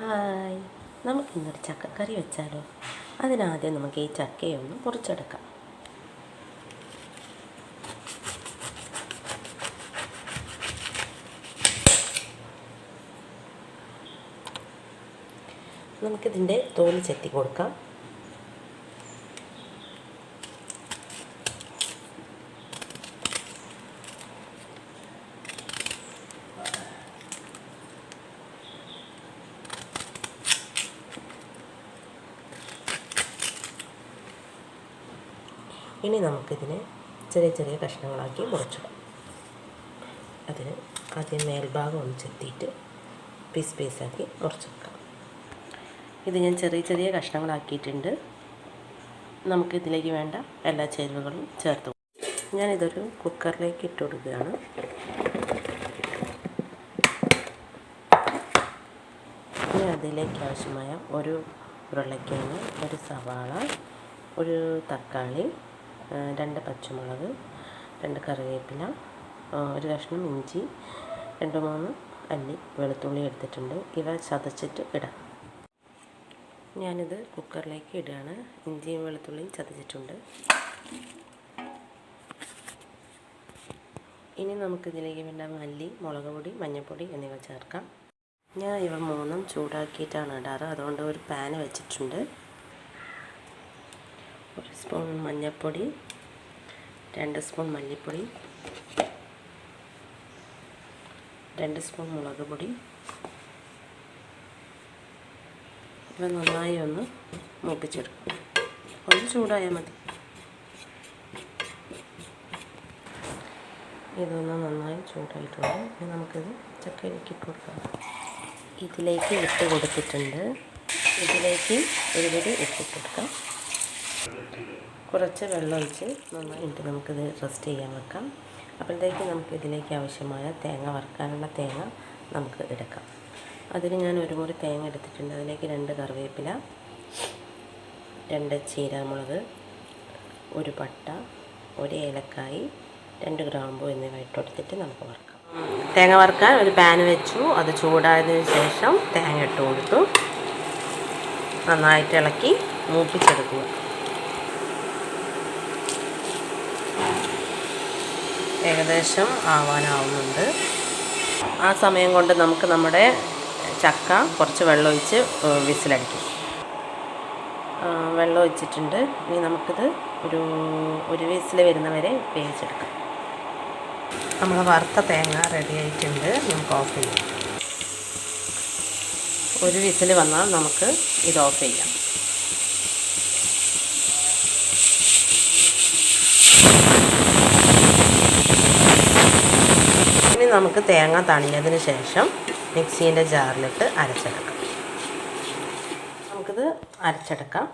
Hi. നമുക്കിന്നൊരു ചക്കക്കറി വെച്ചാലോ? അതിനാദ്യം നമുക്ക് ഈ ചക്കയൊന്ന് പൊറിച്ചെടുക്കാം. നമുക്കിതിന്റെ തോൽ ചെത്തി കൊടുക്കാം. ഇനി നമുക്കിതിനെ ചെറിയ ചെറിയ കഷ്ണങ്ങളാക്കി മുറിച്ചിടാം അതിന് ആദ്യം മേൽഭാഗം ഒന്ന് ചെത്തിയിട്ട് പീസ് പീസാക്കി മുറിച്ചെടുക്കാം ഇത് ഞാൻ ചെറിയ ചെറിയ കഷ്ണങ്ങളാക്കിയിട്ടുണ്ട്. നമുക്കിതിലേക്ക് വേണ്ട എല്ലാ ചേരുവകളും ചേർത്ത് ഞാനിതൊരു കുക്കറിലേക്ക് ഇട്ട് കൊടുക്കുകയാണ്. ഇനി അതിലേക്ക് ആവശ്യമായ ഒരു ഉരുളക്കിഴങ്ങ് ഒരു സവാള ഒരു തക്കാളി രണ്ട് പച്ചമുളക് രണ്ട് കറിവേപ്പില ഒരു കഷ്ണം ഇഞ്ചി രണ്ട് മൂന്ന് അല്ലി വെളുത്തുള്ളി എടുത്തിട്ടുണ്ട്. ഇവ ചതച്ചിട്ട് ഇടാം. ഞാനിത് കുക്കറിലേക്ക് ഇടുകയാണ്. ഇഞ്ചിയും വെളുത്തുള്ളിയും ചതച്ചിട്ടുണ്ട്. ഇനി നമുക്കിതിലേക്ക് വേണ്ട മല്ലി മുളക് പൊടി മഞ്ഞൾപ്പൊടി എന്നിവ ചേർക്കാം. ഞാൻ ഇവ മൂന്നും ചൂടാക്കിയിട്ടാണ് ഇടാറ്. അതുകൊണ്ട് ഒരു പാന് വെച്ചിട്ടുണ്ട്. ഒരു സ്പൂൺ മഞ്ഞൾപ്പൊടി രണ്ട് സ്പൂൺ മല്ലിപ്പൊടി രണ്ട് സ്പൂൺ മുളക് പൊടി. ഇവ നന്നായി ഒന്ന് മൂപ്പിച്ചെടുക്കും. ഒന്ന് ചൂടായാൽ മതി. ഇതൊന്ന് നന്നായി ചൂടായിട്ടുണ്ട്. ഇനി നമുക്കിത് ചക്കയിലേക്ക് ഇട്ട് കൊടുക്കാം ഇതിലേക്ക് ഇട്ട് കൊടുത്തിട്ടുണ്ട്. ഇതിലേക്ക് ഒരു പിടി ഉപ്പിട്ട് കൊടുക്കാം. കുറച്ച് വെള്ളം ഒഴിച്ച് നന്നായിട്ട് നമുക്കിത് റെസ്റ്റ് ചെയ്യാൻ വെക്കാം. അപ്പോഴത്തേക്ക് നമുക്ക് ഇതിലേക്ക് ആവശ്യമായ തേങ്ങ വറുക്കാനുള്ള തേങ്ങ നമുക്ക് എടുക്കാം. അതിന് ഞാൻ ഒരു മുറി തേങ്ങ എടുത്തിട്ടുണ്ട്. അതിലേക്ക് രണ്ട് കറിവേപ്പില രണ്ട് ചീരാമുളക് ഒരു പട്ട ഒരു ഏലക്കായി രണ്ട് ഗ്രാമ്പു എന്നിവ ഇട്ടെടുത്തിട്ട് നമുക്ക് വറുക്കാം. തേങ്ങ വറുക്കാൻ ഒരു പാൻ വെച്ചു. അത് ചൂടായതിനു ശേഷം തേങ്ങ ഇട്ട് കൊടുത്തു നന്നായിട്ട് ഇളക്കി മൂപ്പിച്ചെടുക്കുക. ഏകദേശം ആവാനാവുന്നുണ്ട്. ആ സമയം കൊണ്ട് നമുക്ക് നമ്മുടെ ചക്ക കുറച്ച് വെള്ളമൊഴിച്ച് വിസിലടിക്കും. വെള്ളം ഒഴിച്ചിട്ടുണ്ട്. ഇനി നമുക്കിത് ഒരു ഒരു വിസിൽ വരുന്നവരെ വേവിച്ചെടുക്കാം. നമ്മൾ വറുത്ത തേങ്ങ റെഡി ആയിട്ടുണ്ട്. നമുക്ക് ഓഫ് ചെയ്യാം. ഒരു വിസിൽ വന്നാൽ നമുക്ക് ഇത് ഓഫ് ചെയ്യാം. നമുക്ക് തേങ്ങ തണിഞ്ഞതിന് ശേഷം മിക്സീന്റെ ജാറിലിട്ട് അരച്ചെടുക്കാം. നമുക്കിത് അരച്ചെടുക്കാം.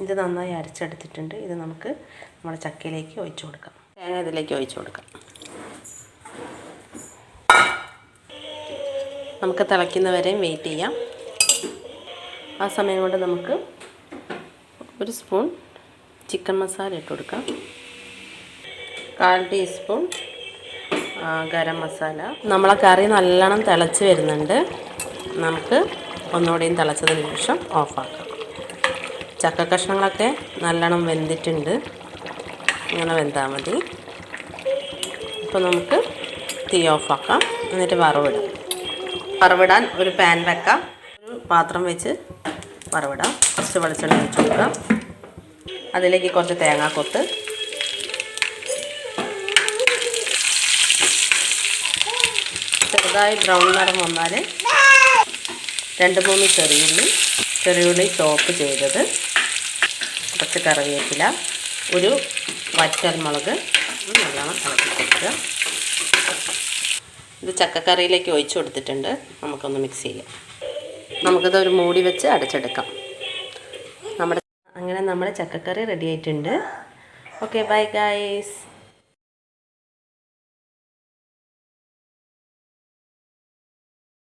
ഇത് നന്നായി അരച്ചെടുത്തിട്ടുണ്ട്. ഇത് നമുക്ക് നമ്മുടെ ചക്കയിലേക്ക് ഒഴിച്ചു കൊടുക്കാം. തേങ്ങ ഇതിലേക്ക് ഒഴിച്ചു കൊടുക്കാം. നമുക്ക് തിളയ്ക്കുന്നവരെയും വെയിറ്റ് ചെയ്യാം. ആ സമയം കൊണ്ട് നമുക്ക് ഒരു സ്പൂൺ ചിക്കൻ മസാല ഇട്ട് കൊടുക്കാം. കാൽ ടീസ്പൂൺ ഗരം മസാല. നമ്മളെ കറി നല്ലോണം തിളച്ച് വരുന്നുണ്ട്. നമുക്ക് ഒന്നുകൂടിയും തിളച്ചതിന് ശേഷം ഓഫാക്കാം. ചക്ക കഷ്ണങ്ങളൊക്കെ നല്ലോണം വെന്തിട്ടുണ്ട്. ഇങ്ങനെ വെന്താൽ മതി. ഇപ്പോൾ നമുക്ക് തീ ഓഫാക്കാം. എന്നിട്ട് വറവിടാം. വറവിടാൻ ഒരു പാൻ വെക്കാം. ഒരു പാത്രം വെച്ച് വറവിടാം. കുറച്ച് വെളിച്ചെണ്ണ ഒഴിച്ച് കൊടുക്കാം. അതിലേക്ക് കുറച്ച് തേങ്ങാക്കൊത്ത് ചെറുതായി ബ്രൗൺ നിറം വന്നാൽ രണ്ട് മൂന്ന് ചെറിയുള്ളി ചെറിയുള്ളി ചോപ്പ് ചെയ്തത്. കുറച്ച് കറിവേപ്പില ഒരു വറ്റൽമുളക് നല്ലോണം ഇളക്കി കൊടുക്കുക. ഇത് ചക്കക്കറിയിലേക്ക് ഒഴിച്ചു കൊടുത്തിട്ടുണ്ട്. നമുക്കൊന്ന് മിക്സ് ചെയ്യാം. നമുക്കിത് ഒരു മൂടി വെച്ച് അടച്ചെടുക്കാം. നമ്മുടെ അങ്ങനെ നമ്മുടെ ചക്കക്കറി റെഡി ആയിട്ടുണ്ട്. Okay bye guys